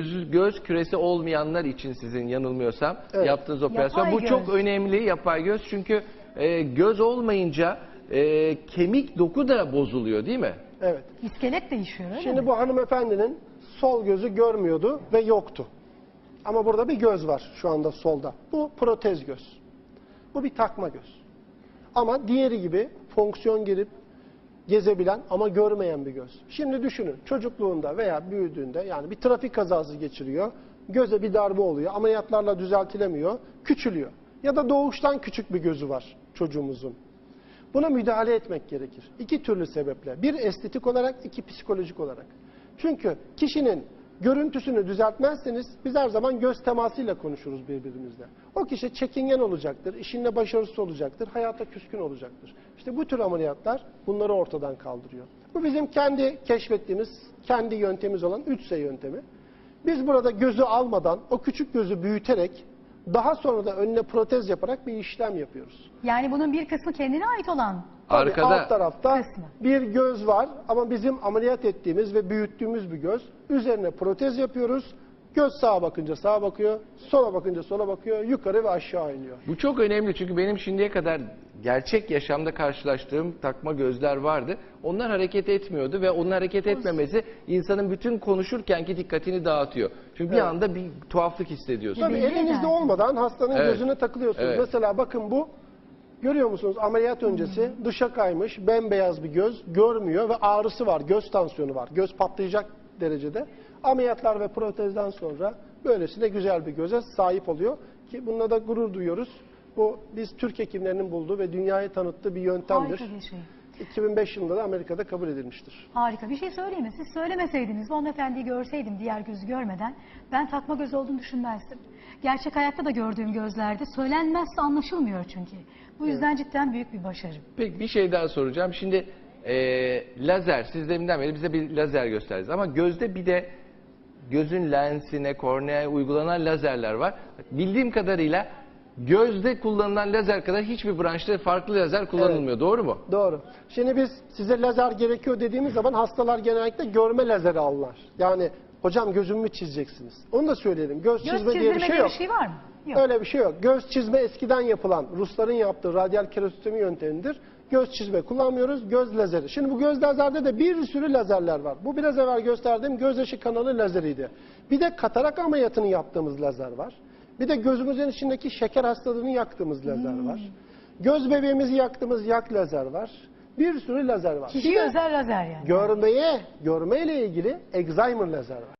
göz, göz küresi olmayanlar için sizin yanılmıyorsam Evet. yaptığınız operasyon. Yapay Bu çok göz. önemli yapay göz çünkü e, göz olmayınca e, kemik doku da bozuluyor değil mi? Evet. İskelet değişiyor öyle Şimdi mi? bu hanımefendinin sol gözü görmüyordu ve yoktu. Ama burada bir göz var şu anda solda. Bu protez göz. Bu bir takma göz. Ama diğeri gibi fonksiyon girip gezebilen ama görmeyen bir göz. Şimdi düşünün çocukluğunda veya büyüdüğünde yani bir trafik kazası geçiriyor. Göze bir darbe oluyor. Ameliyatlarla düzeltilemiyor. Küçülüyor. Ya da doğuştan küçük bir gözü var çocuğumuzun. Buna müdahale etmek gerekir. İki türlü sebeple. Bir estetik olarak, iki psikolojik olarak. Çünkü kişinin görüntüsünü düzeltmezseniz biz her zaman göz temasıyla konuşuruz birbirimizle. O kişi çekingen olacaktır, işinde başarısız olacaktır, hayata küskün olacaktır. İşte bu tür ameliyatlar bunları ortadan kaldırıyor. Bu bizim kendi keşfettiğimiz, kendi yöntemimiz olan 3S yöntemi. Biz burada gözü almadan o küçük gözü büyüterek daha sonra da önüne protez yaparak bir işlem yapıyoruz. Yani bunun bir kısmı kendine ait olan. Tabii Arkada alt tarafta bir göz var ama bizim ameliyat ettiğimiz ve büyüttüğümüz bir göz. Üzerine protez yapıyoruz. Göz sağa bakınca sağa bakıyor, sola bakınca sola bakıyor, yukarı ve aşağı iniyor. Bu çok önemli çünkü benim şimdiye kadar gerçek yaşamda karşılaştığım takma gözler vardı. Onlar hareket etmiyordu ve onun hareket etmemesi insanın bütün konuşurkenki dikkatini dağıtıyor. Çünkü bir Evet. anda bir tuhaflık hissediyorsun. Tabii elinizde olmadan hastanın Evet. gözüne takılıyorsunuz. Evet. Mesela bakın bu görüyor musunuz ameliyat öncesi dışa kaymış bembeyaz bir göz görmüyor ve ağrısı var göz tansiyonu var göz patlayacak derecede. Ameliyatlar ve protezden sonra böylesine güzel bir göze sahip oluyor ki bununla da gurur duyuyoruz. Bu biz Türk hekimlerinin bulduğu ve dünyaya tanıttığı bir yöntemdir. Harika bir şey. 2005 yılında da Amerika'da kabul edilmiştir. Harika. Bir şey söyleyeyim mi? Siz söylemeseydiniz, bu hanımefendiyi görseydim diğer gözü görmeden ben takma göz olduğunu düşünmezdim. Gerçek hayatta da gördüğüm gözlerde söylenmezse anlaşılmıyor çünkü. Bu yüzden cidden büyük bir başarı. Peki bir şey daha soracağım. Şimdi e, lazer, siz deminden beri bize bir lazer gösterdiniz. Ama gözde bir de gözün lensine, korneaya uygulanan lazerler var. Bildiğim kadarıyla gözde kullanılan lazer kadar hiçbir branşta farklı lazer kullanılmıyor. Doğru mu? Doğru. Şimdi biz size lazer gerekiyor dediğimiz zaman hastalar genellikle görme lazeri alırlar. Yani hocam gözümü çizeceksiniz. Onu da söyleyelim. Göz, Göz çizme diye bir şey diye yok. bir şey var mı? Yok. Öyle bir şey yok. Göz çizme eskiden yapılan Rusların yaptığı radyal kerostomi yöntemidir. Göz çizme kullanmıyoruz. Göz lazeri. Şimdi bu göz lazerde de bir sürü lazerler var. Bu biraz evvel gösterdiğim göz ışık kanalı lazeriydi. Bir de katarak ameliyatını yaptığımız lazer var. Bir de gözümüzün içindeki şeker hastalığını yaktığımız lazer var. Göz bebeğimizi yaktığımız yak lazer var. Bir sürü lazer var. Kişi özel lazer yani. Görmeye, görmeyle ilgili Alzheimer lazer var.